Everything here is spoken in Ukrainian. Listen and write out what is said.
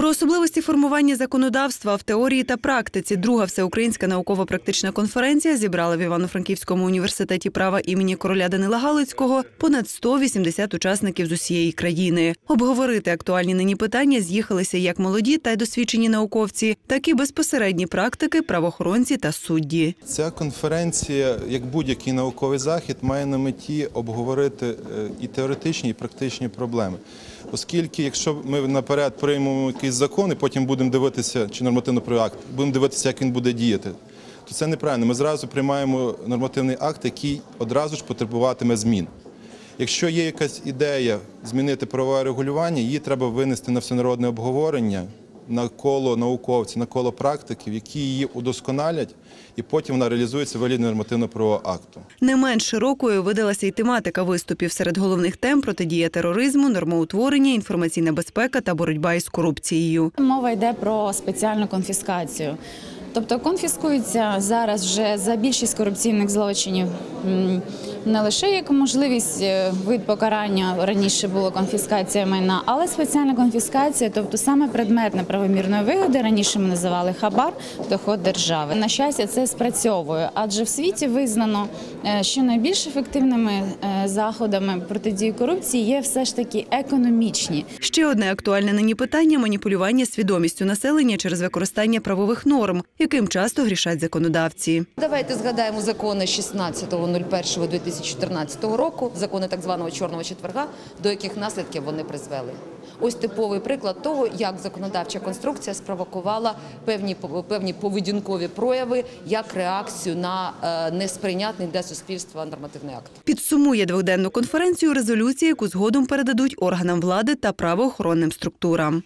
Про особливості формування законодавства в теорії та практиці друга всеукраїнська науково-практична конференція зібрала в Івано-Франківському університеті права імені короля Данила Галицького понад 180 учасників з усієї країни. Обговорити актуальні нині питання з'їхалися як молоді та й досвідчені науковці, так і безпосередні практики, правоохоронці та судді. Ця конференція, як будь-який науковий захід, має на меті обговорити е, і теоретичні, і практичні проблеми. Оскільки, якщо ми наперед приймемо якийсь закон і потім будемо дивитися, чи нормативний проект, будемо дивитися, як він буде діяти, то це неправильно. Ми зразу приймаємо нормативний акт, який одразу ж потребуватиме змін. Якщо є якась ідея змінити правове регулювання, її треба винести на всенародне обговорення на коло науковців, на коло практиків, які її удосконалять, і потім вона реалізується в вигляді нормативно-правового акту. Не менш широкою видалася й тематика виступів серед головних тем протидія тероризму, нормоутворення, інформаційна безпека та боротьба із корупцією. Мова йде про спеціальну конфіскацію. Тобто конфіскується зараз вже за більшість корупційних злочинів не лише як можливість е, вид покарання раніше було конфіскація майна, але спеціальна конфіскація, тобто саме предмет неправомірної вигоди. Раніше ми називали хабар, доход держави. На щастя, це спрацьовує, адже в світі визнано, е, що найбільш ефективними е, заходами протидії корупції є все ж таки економічні. Ще одне актуальне нині питання маніпулювання свідомістю населення через використання правових норм, яким часто грішать законодавці. Давайте згадаємо закони 16.01.2014 року, закони так званого чорного четверга, до яких наслідків вони призвели. Ось типовий приклад того, як законодавча конструкція спровокувала певні певні поведінкові прояви як реакцію на е, несприйнятний для суспільства нормативний акт. Підсумує двохденну конференцію резолюція, яку згодом передадуть органам влади та правоохоронним структурам.